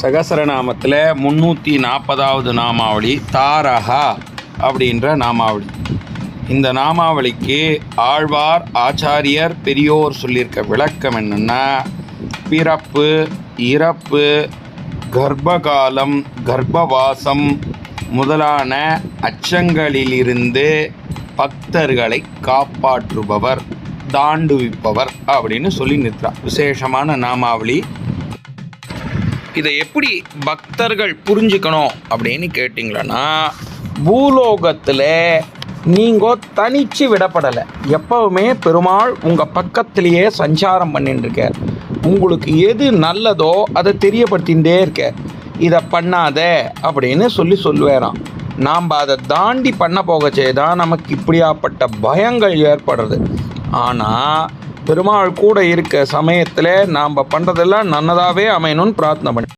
சகசரநாமத்தில் முந்நூற்றி நாற்பதாவது நாமாவளி தாரகா அப்படின்ற நாமாவளி. இந்த நாமாவளிக்கு ஆழ்வார் ஆச்சாரியர் பெரியோர் சொல்லியிருக்க விளக்கம் என்னென்னா பிறப்பு இறப்பு கர்ப்பகாலம் கர்ப்பவாசம் முதலான அச்சங்களிலிருந்து பக்தர்களை காப்பாற்றுபவர் தாண்டுவிப்பவர் அப்படின்னு சொல்லி நிறுத்துறா விசேஷமான நாமாவளி இதை எப்படி பக்தர்கள் புரிஞ்சுக்கணும் அப்படின்னு கேட்டிங்களன்னா பூலோகத்தில் நீங்கள் தனிச்சு விடப்படலை. எப்பவுமே பெருமாள் உங்கள் பக்கத்திலேயே சஞ்சாரம் பண்ணிட்டு இருக்கார் உங்களுக்கு எது நல்லதோ அதை தெரியப்படுத்திகிட்டே இருக்க இதை பண்ணாத அப்படின்னு சொல்லி சொல்லுவேறாம் நாம் அதை தாண்டி பண்ண போகச்சே தான் நமக்கு இப்படியாப்பட்ட பயங்கள் ஏற்படுறது. ஆனால் பெருமாள் கூட இருக்க சமயத்தில் நாம் பண்ணுறதெல்லாம் நன்னதாகவே அமையணும்னு பிரார்த்தனை பண்ணி